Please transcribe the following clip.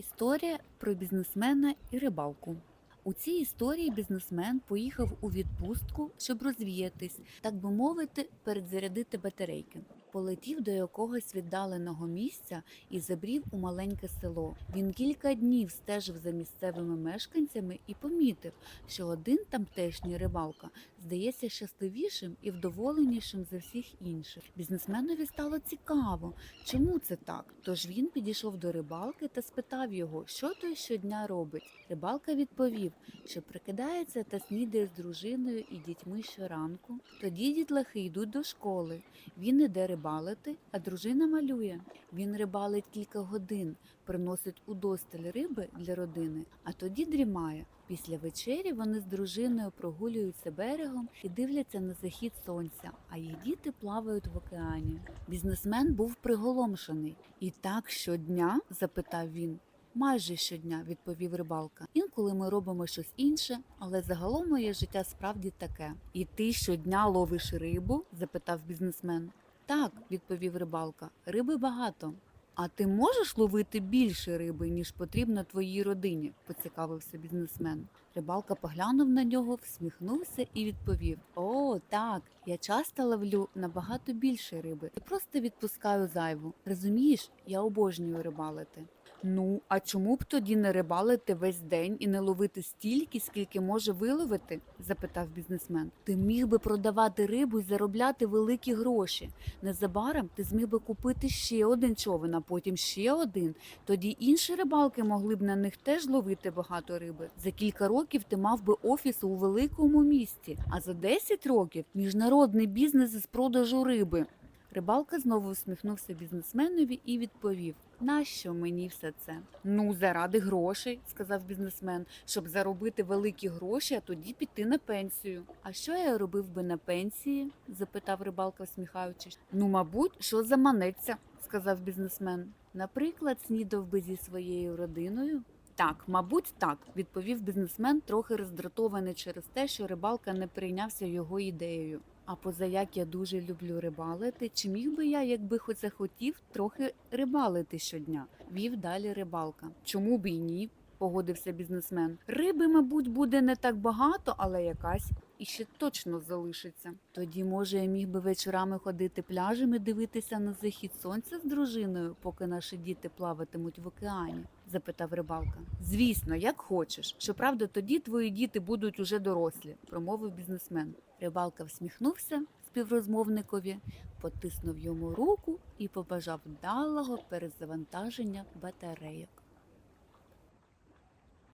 Історія про бізнесмена і рибалку. У цій історії бізнесмен поїхав у відпустку, щоб розвіятись, так би мовити, передзарядити батарейки. Полетів до якогось віддаленого місця і забрів у маленьке село. Він кілька днів стежив за місцевими мешканцями і помітив, що один тамтешній рибалка здається щасливішим і вдоволенішим за всіх інших. Бізнесменові стало цікаво, чому це так. Тож він підійшов до рибалки та спитав його, що той щодня робить. Рибалка відповів, що прикидається та снідає з дружиною і дітьми щоранку. Тоді дітлахи йдуть до школи. Він іде рибалити, а дружина малює. Він рибалить кілька годин, приносить удосталь риби для родини, а тоді дрімає. Після вечері вони з дружиною прогулюються берегом і дивляться на захід сонця, а їх діти плавають в океані. Бізнесмен був приголомшений. І так щодня? запитав він. Майже щодня, відповів рибалка. Інколи ми робимо щось інше, але загалом моє життя справді таке. І ти щодня ловиш рибу? запитав бізнесмен. Так, відповів рибалка. Риби багато. А ти можеш ловити більше риби, ніж потрібно твоїй родині? поцікавився бізнесмен. Рибалка поглянув на нього, всміхнувся і відповів: О, так, я часто ловлю набагато більше риби. і просто відпускаю зайву. Розумієш, я обожнюю рибалити. Ну, а чому б тоді не рибалити весь день і не ловити стільки, скільки може виловити? запитав бізнесмен. Ти міг би продавати рибу і заробляти великі гроші. Незабаром ти зміг би купити ще один човен, а потім ще один. Тоді інші рибалки могли б на них теж ловити багато риби. За кілька років ти мав би офіс у великому місті, а за 10 років міжнародний бізнес із продажу риби. Рибалка знову усміхнувся бізнесменові і відповів: Нащо мені все це? Ну, заради грошей, сказав бізнесмен, щоб заробити великі гроші, а тоді піти на пенсію. А що я робив би на пенсії? запитав рибалка, всміхаючись. Ну, мабуть, що заманеться, сказав бізнесмен. Наприклад, снідав би зі своєю родиною. Так, мабуть, так, відповів бізнесмен, трохи роздратований через те, що рибалка не прийнявся його ідеєю. А поза як я дуже люблю рибалити, чи міг би я, якби хоч захотів, трохи рибалити щодня? Вів далі рибалка. Чому б і ні? погодився бізнесмен. Риби, мабуть, буде не так багато, але якась і ще точно залишиться. Тоді, може, я міг би вечорами ходити пляжем і дивитися на захід сонця з дружиною, поки наші діти плаватимуть в океані? запитав рибалка. Звісно, як хочеш. Щоправда, тоді твої діти будуть уже дорослі, промовив бізнесмен. Рибалка всміхнувся співрозмовникові, потиснув йому руку і побажав вдалого перезавантаження батарейок.